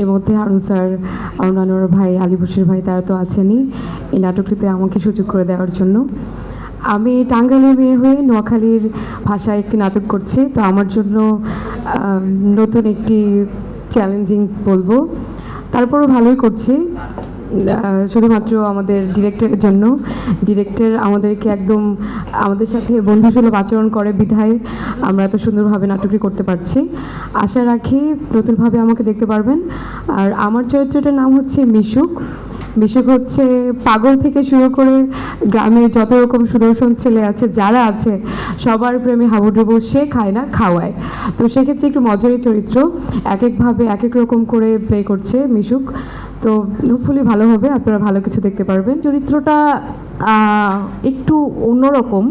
এর মধ্যে আরুন স্যার আনোয়ার ভাই, আলী বশির ভাই, তারা তো আছেনই। এই নাটকটিতে আমাকে সুযোগ করে দেওয়ার জন্য। আমি টাঙ্গাইলের মেয়ে হয়ে নোয়াখালীর ভাষায় একটি নাটক করছি। তো আমার জন্য নতুন একটি চ্যালেঞ্জিং বলব। তারপরও ভালোই করছি। শুধুমাত্র আমাদের ডিরেক্টরের জন্য। ডিরেক্টর আমাদেরকে একদম, আমাদের সাথে বন্ধুসুলভ আচরণ করে বিধায়। আমরা এত সুন্দরভাবে নাটকটি করতে পারছি। আশা রাখি নতুনভাবে আমাকে দেখতে পারবেন। আর আমার চরিত্রটার নাম হচ্ছে মিশুক। মিশুক হচ্ছে পাগল থেকে শুরু করে গ্রামের যত রকম সুদর্শন ছেলে আছে, যারা আছে, সবার প্রেমে হাবুডুবু সে খায় না, খাওয়ায়। তো সেক্ষেত্রে একটু মজারই চরিত্র এক একভাবে এক এক রকম করে প্লে করছে মিশুক। তো হোপফুলি ভালো হবে, আপনারা ভালো কিছু দেখতে পারবেন। চরিত্রটা একটু অন্যরকম।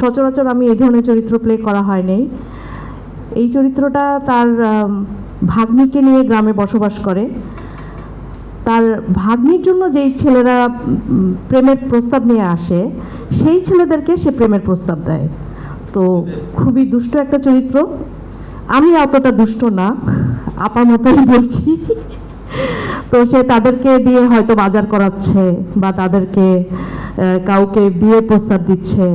সচরাচর আমি এই ধরনের চরিত্র প্লে করা হয় হয়নি এই চরিত্রটা তার ভাগ্নিকে নিয়ে গ্রামে বসবাস করে। তার ভাগ্নির জন্য যেই ছেলেরা প্রেমের প্রস্তাব নিয়ে আসে, সেই ছেলেদেরকে সে প্রেমের প্রস্তাব দেয়। তো খুবই দুষ্ট একটা চরিত্র। আমি অতটা দুষ্ট না আপার মতোই বলছি। তো সে তাদেরকে দিয়ে হয়তো বাজার করাচ্ছে বা তাদেরকে কাউকে বিয়ে প্রস্তাব দিচ্ছে,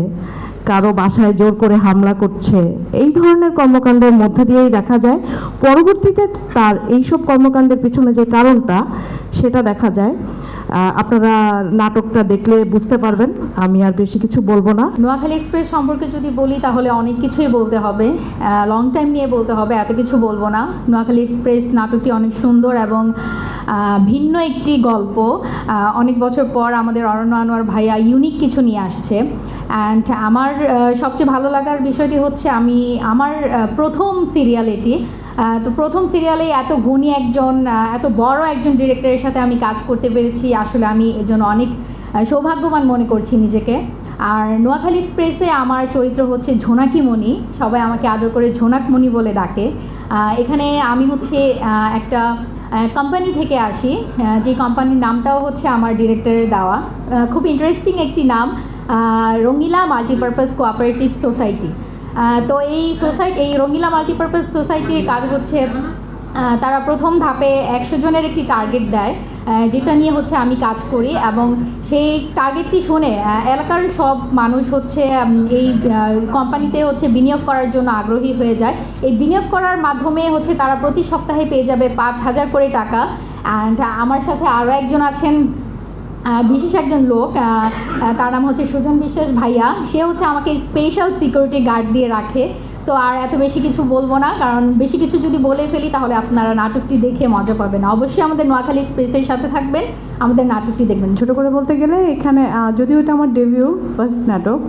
কারও বাসায় জোর করে হামলা করছে। এই ধরনের কর্মকাণ্ডের মধ্যে দিয়েই দেখা যায়। পরবর্তীতে তার এইসব কর্মকাণ্ডের পিছনে যে কারণটা সেটা দেখা যায়। আপনারা নাটকটা দেখলে বুঝতে পারবেন, আমি আর বেশি কিছু বলব না। নোয়াখালী এক্সপ্রেস সম্পর্কে যদি বলি, তাহলে অনেক কিছুই বলতে হবে। লং টাইম নিয়ে বলতে হবে, এত কিছু বলব না। নোয়াখালী এক্সপ্রেস নাটকটি অনেক সুন্দর এবং ভিন্ন একটি গল্প অনেক বছর পর আমাদের অরণ্য আনোয়ার ভাইয়া ইউনিক কিছু নিয়ে আসছে। অ্যান্ড আমার সবচেয়ে ভালো লাগার বিষয়টি হচ্ছে আমি, আমার প্রথম সিরিয়াল এটি। তো প্রথম সিরিয়ালে এত গুণী একজন এত বড় একজন ডিরেক্টরের সাথে আমি কাজ করতে পেরেছি। আসলে আমি এজন্য অনেক সৌভাগ্যবান মনে করছি নিজেকে। আর নোয়াখালী এক্সপ্রেসে আমার চরিত্র হচ্ছে ঝোনাকি মণি সবাই আমাকে আদর করে ঝোনাক মণি বলে ডাকে। এখানে আমি হচ্ছে একটা কোম্পানি থেকে আসি। যে কোম্পানির নামটাও হচ্ছে আমার ডিরেক্টরের দেওয়া। খুব ইন্টারেস্টিং একটি নাম রঙিলা মাল্টিপারপাস কোঅপারেটিভ সোসাইটি তো এই সোসাইটি এই রঙিলা মাল্টিপারপাস সোসাইটির কাজ হচ্ছে তারা প্রথম ধাপে একশো জনের একটি টার্গেট দেয় যেটা নিয়ে হচ্ছে আমি কাজ করি এবং সেই টার্গেটটি শুনে এলাকার সব মানুষ হচ্ছে এই কোম্পানিতে হচ্ছে বিনিয়োগ করার জন্য আগ্রহী হয়ে যায়। এই বিনিয়োগ করার মাধ্যমে হচ্ছে তারা প্রতি সপ্তাহে পেয়ে যাবে পাঁচ হাজার করে টাকা। অ্যান্ড আমার সাথে আরও একজন আছেন বিশেষ একজন লোক তার নাম হচ্ছে সুজন বিশ্বাস ভাইয়া। সে হচ্ছে আমাকে স্পেশাল সিকিউরিটি গার্ড দিয়ে রাখে। সো আর এত বেশি কিছু বলব না, কারণ বেশি কিছু যদি বলে ফেলি, তাহলে আপনারা নাটকটি দেখে মজা পাবেন অবশ্যই আমাদের নোয়াখালী এক্সপ্রেসের সাথে থাকবেন, আমাদের নাটকটি দেখবেন। ছোট করে বলতে গেলে এখানে যদিও এটা আমার ডেবিউ ফার্স্ট নাটক,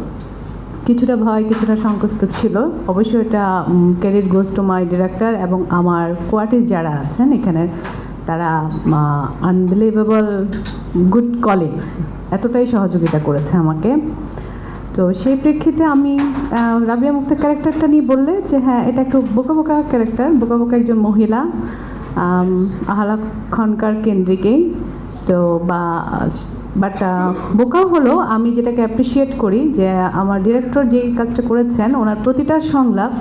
কিছুটা ভয়, কিছুটা সংকোচিত ছিল। অবশ্যই এটা career goes to my director এবং আমার কোয়ার্টিস যারা আছেন এখানের তারা আনবিলিভেবল গুড কলিগস এতটাই সহযোগিতা করেছে আমাকে। তো সেই প্রেক্ষিতে আমি রাবিয়া মুক্তার ক্যারেক্টারটা নিয়ে বললে যে হ্যাঁ এটা একটু বোকা বোকা ক্যারেক্টার, বোকা বোকা একজন মহিলা আহলা খনকার কেন্দ্রিকেই। তো বা বাট বোকা হলো আমি যেটাকে অ্যাপ্রিসিয়েট করি যে, আমার ডিরেক্টর যে কাজটা করেছেন, ওনার প্রতিটা সংলাপ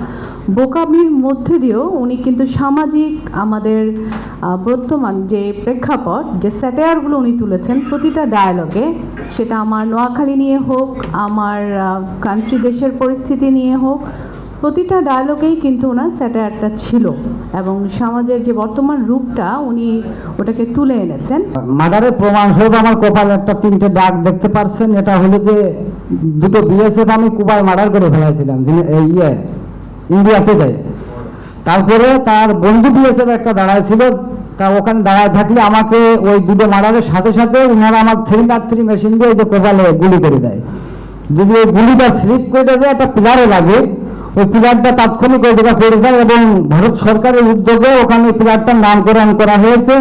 বোকামির মধ্যে দিয়েও উনি কিন্তু সামাজিক আমাদের বর্তমান যে প্রেক্ষাপট, যে স্যাটায়ারগুলো উনি তুলেছেন প্রতিটা ডায়ালগে সেটা আমার নোয়াখালী নিয়ে হোক, আমার কান্ট্রি দেশের পরিস্থিতি নিয়ে হোক প্রতিটা ডায়ালগেই কিন্তু ওনার স্যাটায়ারটা ছিল এবং সমাজের যে বর্তমান রূপটা উনি ওটাকে তুলে এনেছেন। মার্ডারের প্রমাণ স্বরূপ আমার কপালে একটা তিনটে দাগ দেখতে পারছেন, এটা হলো যে দুটো বিএসএফ আমি কুবায় মার্ডার করে ফেলাইছিলাম ইয়ে ইন্ডিয়াতে যায়। তারপরে তার বন্ধু বিএসএফ একটা দাঁড়ায় ছিল, তা ওখানে দাঁড়ায় থাকলে আমাকে ওই দুটো মার্ডারের সাথে সাথে ওনারা আমার থ্রি নাট থ্রি মেশিন দিয়ে যে কপালে গুলি করে দেয়। যদি ওই গুলিটা স্লিপ করে দেয়, একটা পিলারে লাগে ওই পিলারটা তাৎক্ষণিক ওই জায়গায় পড়ে যায় এবং ভারত সরকারের উদ্যোগে ওখানে পিলারটার নামকরণ করা হয়েছে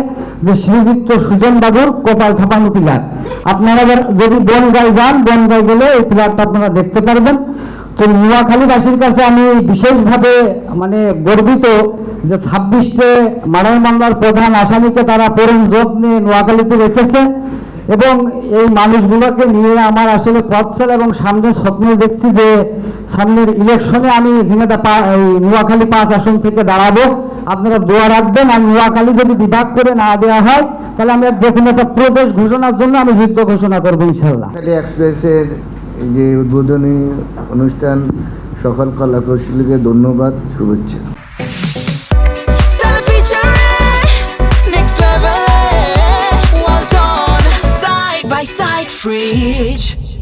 যে শ্রীযুক্ত সুজন বাবুর কপাল ঠাপানো পিলার। আপনারা যদি বনগাই যান বনগাই গেলে এই পিলারটা আপনারা দেখতে পারবেন। তো নোয়াখালীবাসীর কাছে আমি বিশেষভাবে মানে গর্বিত যে ছাব্বিশটে মারার মামলার প্রধান আসামিকে তারা পরম যত্নে নোয়াখালীতে রেখেছে। এবং এই মানুষগুলোকে নিয়ে আমার আসলে পথ চলা এবং সামনে স্বপ্ন দেখছি যে সামনের ইলেকশনে আমি জিনেদা নোয়াখালী পাঁচ আসন থেকে দাঁড়াবো। আপনারা দোয়া রাখবেন, আর নোয়াখালী যদি বিভাগ করে না দেওয়া হয়, তাহলে আমরা যে কোনো একটা প্রদেশ ঘোষণার জন্য আমি যুদ্ধ ঘোষণা করব ইনশাল্লাহ এক্সপ্রেসের যে উদ্বোধনী অনুষ্ঠান, সকল কলাকৌশলীকে ধন্যবাদ, শুভেচ্ছা। Fridge.